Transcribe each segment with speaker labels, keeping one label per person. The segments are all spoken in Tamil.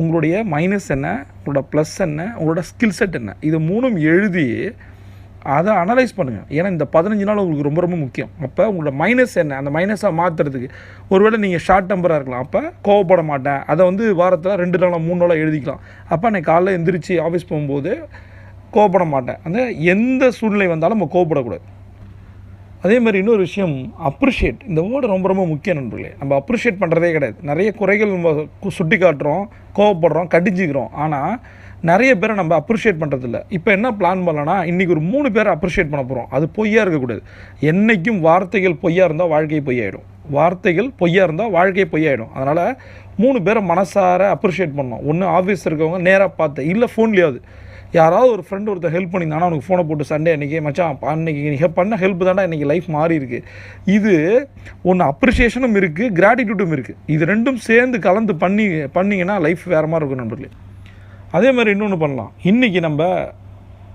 Speaker 1: உங்களுடைய மைனஸ் என்ன? உங்களோட ப்ளஸ் என்ன? உங்களோட ஸ்கில் செட் என்ன? இது மூணும் எழுதி அதை அனலைஸ் பண்ணுங்கள் ஏன்னா இந்த பதினஞ்சு நாள் உங்களுக்கு ரொம்ப ரொம்ப முக்கியம். அப்போ உங்களோட மைனஸ் என்ன? அந்த மைனஸாக மாற்றுறதுக்கு ஒருவேளை நீங்கள் ஷார்ட் டெம்பராக இருக்கலாம். அப்போ கோவப்பட மாட்டேன். அதை வந்து வாரத்தில் ரெண்டு நாளாக மூணு நாளாக எழுதிக்கலாம். அப்போ அன்றைக்கி காலைல எந்திரிச்சு ஆஃபீஸ் போகும்போது கோவப்பட மாட்டேன். அந்த எந்த சூழ்நிலை வந்தாலும் நம்ம கோவப்படக்கூடாது. அதே மாதிரி இன்னொரு விஷயம் அப்ரிஷியேட் இந்த வேர்டு ரொம்ப ரொம்ப முக்கியம் நண்பர்களே. நம்ம அப்ரிஷியேட் பண்ணுறதே கிடையாது. நிறைய குறைகள் நம்ம சுட்டி காட்டுறோம் கோவப்படுறோம் கடிஞ்சிக்கிறோம். ஆனால் நிறைய பேரை நம்ம அப்ரிஷியேட் பண்ணுறதில்ல இப்போ என்ன பிளான் பண்ணலாம்னா இன்றைக்கி ஒரு மூணு பேரை அப்ரிஷியேட் பண்ண போகிறோம் அது பொய்யாக இருக்கக்கூடாது. என்றைக்கும் வார்த்தைகள் பொய்யா இருந்தால் வாழ்க்கை பொய்யாயிடும். வார்த்தைகள் பொய்யா இருந்தால் வாழ்க்கை பொய்யாயிடும். அதனால் மூணு பேரை மனசார அப்ரிஷியேட் பண்ணோம் ஒன்று ஆஃபீஸ் இருக்கவங்க நேராக பார்த்து இல்லை ஃபோன்லேயாவது யாராவது ஒரு ஃப்ரெண்டு ஒருத்தர் ஹெல்ப் பண்ணியிருந்தானா அவனுக்கு ஃபோனை போட்டு சண்டே அன்றைக்கி மச்சான் அன்றைக்கி நீங்கள் பண்ண ஹெல்ப் தான்டா இன்றைக்கி லைஃப் மாறி இருக்கு. இது ஒன்று அப்ரிஷியேஷனும் இருக்குது கிராட்டிடியூட்டும் இருக்குது இது ரெண்டும் சேர்ந்து கலந்து பண்ணி பண்ணிங்கன்னா லைஃப் வேறு மாதிரி இருக்கும் நண்பர்களே. அதே மாதிரி இன்னொன்று பண்ணலாம். இன்றைக்கி நம்ம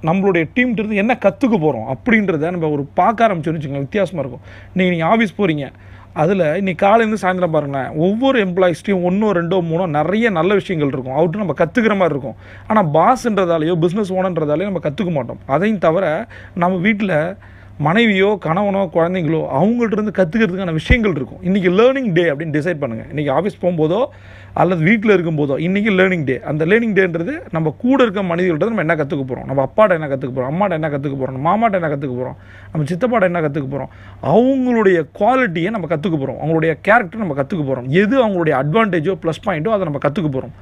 Speaker 1: நம்மளுடைய டீம்கிட்ட இருந்து என்ன கற்றுக்க போகிறோம் அப்படின்றத நம்ம ஒரு பார்க்க ஆரம்பிச்சோன்னு வச்சுக்கோங்க வித்தியாசமாக இருக்கும். நீங்கள் நீங்கள் ஆஃபீஸ் போகிறீங்க அதில் இன்றைக்கி காலையிலேருந்து சாயந்தரம் பாருங்களேன் ஒவ்வொரு எம்ப்ளாயிஸ்ட்டையும் ஒன்றோ ரெண்டோ மூணோ நிறைய நல்ல விஷயங்கள் இருக்கும். அவர்கிட்ட நம்ம கற்றுக்கிற மாதிரி இருக்கும். ஆனால் பாஸ்ன்றதாலேயோ பிஸ்னஸ் ஓனன்றதாலேயோ நம்ம கற்றுக்க மாட்டோம். அதையும் தவிர நம்ம வீட்டில் மனைவியோ கணவனோ குழந்தைங்களோ அவங்கள்ட்ட இருந்து கற்றுக்கிறதுக்கான விஷயங்கள் இருக்கும். இன்றைக்கி லேர்னிங் டே அப்படின்னு டிசைட் பண்ணுங்கள் இன்றைக்கி ஆஃபீஸ் போகும்போதோ அல்லது வீட்டில் இருக்கும்போதோ இன்றைக்கி லேர்னிங் டே அந்த லேர்னிங் டேன்றது நம்ம கூட இருக்க மனிதர்கள்ட்ட நம்ம என்ன கற்றுக்க போகிறோம் நம்ம அப்பாட்ட என்ன கற்றுக்க போகிறோம் அம்மாட்ட என்ன கற்றுக்க போகிறோம் நம்ம மாமாட்ட என்ன கற்றுக்க போகிறோம் நம்ம சித்தப்பாட்ட என்ன கற்றுக்க போகிறோம் அவங்களுடைய குவாலிட்டியை நம்ம கற்றுக்க போகிறோம் அவங்களுடைய கேரக்டர் நம்ம கற்றுக்க போகிறோம் எது அவங்களுடைய அட்வான்டேஜோ ப்ளஸ் பாயிண்ட்டோ அதை நம்ம கற்றுக்க போகிறோம்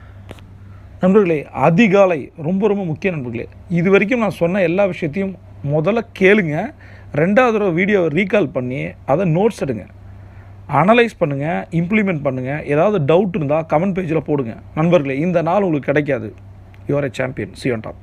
Speaker 1: நண்பர்களே அதிகாலை ரொம்ப ரொம்ப முக்கிய நண்பர்களே. இது வரைக்கும் நான் சொன்ன எல்லா விஷயத்தையும் முதல்ல கேளுங்க. ரெண்டாவது தடவை வீடியோவை ரீகால் பண்ணி அதை நோட்ஸ் எடுங்க. அனலைஸ் பண்ணுங்கள் இம்ப்ளிமெண்ட் பண்ணுங்கள் ஏதாவது டவுட் இருந்தால் கமெண்ட் பேஜில் போடுங்க. நண்பர்களே இந்த நாள் உங்களுக்கு கிடைக்காது. யுவர் ஏ சாம்பியன் சியோன் டாப்